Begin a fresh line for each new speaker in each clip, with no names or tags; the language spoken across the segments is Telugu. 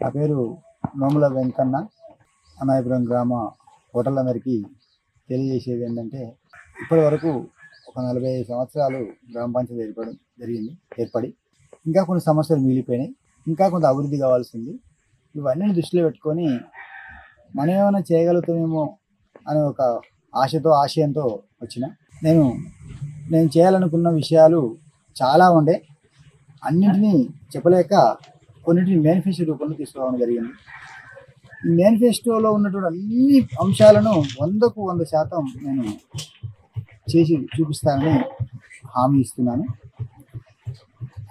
నా పేరు నోముల వెంకన్న. అనాయపురం గ్రామ ఓటర్లందరికీ తెలియజేసేది ఏంటంటే ఇప్పటి వరకు ఒక నలభై ఐదు సంవత్సరాలు గ్రామ పంచాయతీ ఏర్పడడం జరిగింది ఏర్పడి. ఇంకా కొన్ని సమస్యలు మిగిలిపోయినాయి. ఇంకా కొంత అభివృద్ధి కావాల్సింది. ఇవన్నీ దృష్టిలో పెట్టుకొని మనం ఏమైనా చేయగలుగుతామేమో అనే ఒక ఆశతో ఆశయంతో వచ్చిన. నేను నేను చేయాలనుకున్న విషయాలు చాలా ఉండే. అన్నింటినీ చెప్పలేక కొన్నింటిని మేనిఫెస్టో రూపంలో తీసుకురావడం జరిగింది. ఈ మేనిఫెస్టోలో ఉన్నటువంటి అన్ని అంశాలను వందకు వంద శాతం నేను చేసి చూపిస్తానని హామీ ఇస్తున్నాను.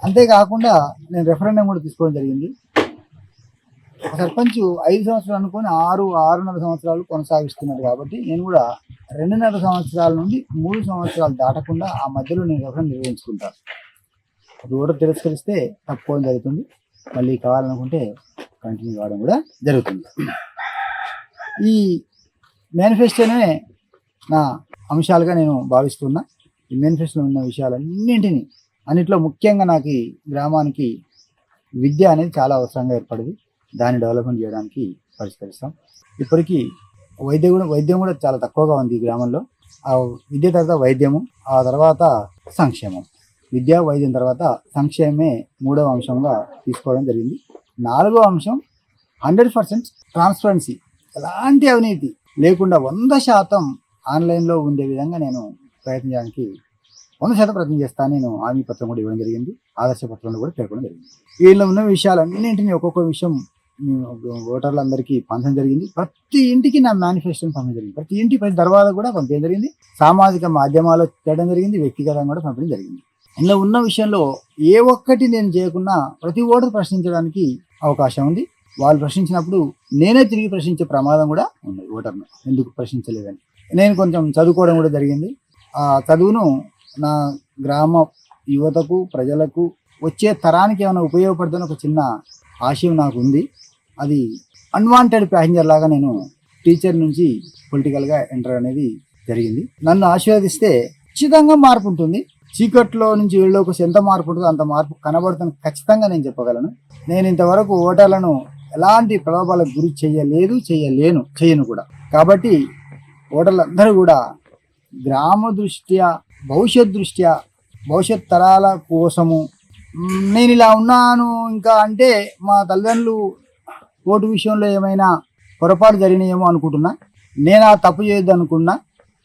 అంతేకాకుండా నేను రెఫరెండం కూడా తీసుకోవడం జరిగింది. ఒక సర్పంచ్ ఐదు సంవత్సరాలు అనుకొని ఆరు ఆరున్నర సంవత్సరాలు కొనసాగిస్తున్నారు కాబట్టి నేను కూడా రెండున్నర సంవత్సరాల నుండి మూడు సంవత్సరాలు దాటకుండా ఆ మధ్యలో నేను రెఫరెండం నిర్వహించుకుంటాను. అది కూడా తిరస్కరిస్తే తక్కువ జరుగుతుంది. మళ్ళీ కావాలనుకుంటే కంటిన్యూ కావడం కూడా జరుగుతుంది. ఈ మేనిఫెస్టోనే నా అంశాలుగా నేను భావిస్తున్నా. ఈ మేనిఫెస్టోలో ఉన్న విషయాలన్నింటినీ అన్నిట్లో ముఖ్యంగా నాకు గ్రామానికి విద్య అనేది చాలా అవసరంగా ఏర్పడింది. దాన్ని డెవలప్మెంట్ చేయడానికి పరిష్కరిస్తాం. ఇప్పటికీ వైద్యం కూడా వైద్యం కూడా చాలా తక్కువగా ఉంది ఈ గ్రామంలో. ఆ విద్య తర్వాత వైద్యము ఆ తర్వాత సంక్షేమం. విద్యా వైద్యం తర్వాత సంక్షేమే మూడవ అంశంగా తీసుకోవడం జరిగింది. నాలుగో అంశం హండ్రెడ్ పర్సెంట్ ట్రాన్స్పరెన్సీ. ఎలాంటి అవినీతి లేకుండా వంద శాతం ఆన్లైన్లో ఉండే విధంగా నేను ప్రయత్నించడానికి వంద శాతం ప్రయత్నం చేస్తాను నేను హామీ పత్రం కూడా ఇవ్వడం జరిగింది. ఆదర్శ పత్రంలో కూడా పేర్కొనడం జరిగింది. వీళ్ళు ఉన్న విషయాలన్నింటినీ ఒక్కొక్క విషయం ఓటర్లందరికీ పంచడం జరిగింది. ప్రతి ఇంటికి నా మేనిఫెస్టోని పంపడం జరిగింది. ప్రతి ఇంటి ప్రతి దర్వాజా కూడా పంపించడం జరిగింది. సామాజిక మాధ్యమాల్లో చేయడం జరిగింది. వ్యక్తిగతంగా కూడా పంపడం జరిగింది. ఇందులో ఉన్న విషయంలో ఏ ఒక్కటి నేను చేయకున్నా ప్రతి ఓటర్ ప్రశ్నించడానికి అవకాశం ఉంది. వాళ్ళు ప్రశ్నించినప్పుడు నేనే తిరిగి ప్రశ్నించే ప్రమాదం కూడా ఉంది ఓటర్ను. ఎందుకు ప్రశ్నించలేదని. నేను కొంచెం చదువుకోవడం కూడా జరిగింది. ఆ చదువును నా గ్రామ యువతకు ప్రజలకు వచ్చే తరానికి ఏమైనా ఉపయోగపడుతున్న ఒక చిన్న ఆశయం నాకు ఉంది. అది అన్వాంటెడ్ ప్యాసింజర్ లాగా నేను టీచర్ నుంచి పొలిటికల్గా ఎంటర్ అనేది జరిగింది. నన్ను ఆశీర్వదిస్తే ఖచ్చితంగా మార్పు ఉంటుంది. చీకట్లో నుంచి వీళ్ళలోకి ఎంత మార్పు ఉంటుందో అంత మార్పు కనబడుతుంది ఖచ్చితంగా నేను చెప్పగలను. నేను ఇంతవరకు ఓటర్లను ఎలాంటి ప్రలోభాలకు గురి చేయలేదు చేయలేను చేయను కూడా. కాబట్టి ఓటర్లందరూ కూడా గ్రామ దృష్ట్యా భవిష్యత్ దృష్ట్యా భవిష్యత్ తరాల కోసము నేను ఇలా ఉన్నాను ఇంకా అంటే మా తల్లిదండ్రులు ఓటు విషయంలో ఏమైనా పొరపాటు జరిగినాయేమో అనుకుంటున్నా. నేను ఆ తప్పు చేయొద్దు అనుకున్నా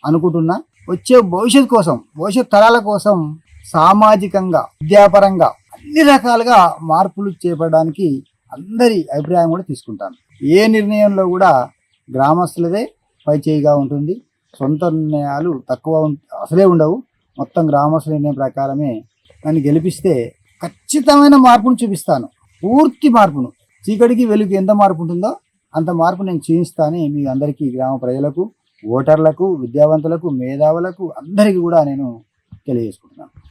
అనుకుంటున్నా. వచ్చే భవిష్యత్ కోసం భవిష్యత్ తరాల కోసం సామాజికంగా విద్యాపరంగా అన్ని రకాలుగా మార్పులు చేపట్టడానికి అందరి అభిప్రాయం కూడా తీసుకుంటాను. ఏ నిర్ణయంలో కూడా గ్రామస్తులదే పై చేయిగా ఉంటుంది. సొంత నిర్ణయాలు తక్కువ అసలే ఉండవు. మొత్తం గ్రామస్తుల నిర్ణయం ప్రకారమే నన్ను గెలిపిస్తే ఖచ్చితమైన మార్పును చూపిస్తాను. పూర్తి మార్పును. చీకటికి వెలుగు ఎంత మార్పు ఉంటుందో అంత మార్పు నేను చూపిస్తానని మీ అందరికీ గ్రామ ప్రజలకు. ఓటర్లకు విద్యావంతులకు మేధావులకు అందరికీ కూడా నేను తెలియజేసుకుంటున్నాను.